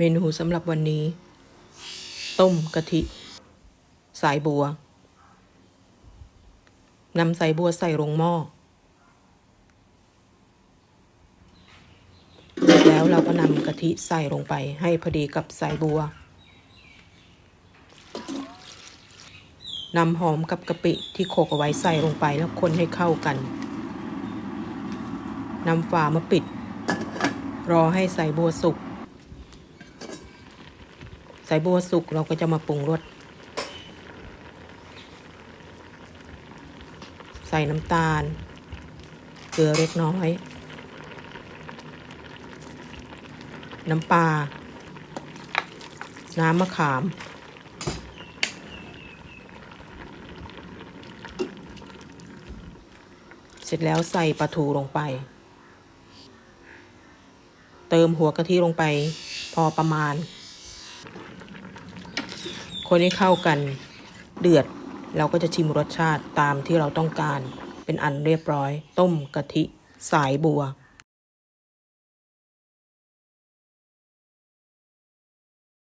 เมนูสำหรับวันนี้ ต้มกะทิ สายบัวนำสายบัวใส่ลงหม้อเสร็จแล้วเราก็นำกะทิใส่ลงไปให้พอดีกับสายบัวนำหอมกับกะปิที่โขกเอาไว้ใส่ลงไปแล้วคนให้เข้ากันนำฝามาปิด รอให้สายบัวสุก ใสายบัวสุกเราก็จะมาปรุงรส ใส่น้ำตาล เกลือเล็กน้อย น้ำปลา น้ำมะขาม เสร็จแล้วใส่ปลาทูลงไป เติมหัวกะทิลงไปพอประมาณ คนให้เข้ากัน เดือด เราก็จะชิมรสชาติตามที่เราต้องการ เป็นอันเรียบร้อย ต้มกะทิ สายบัว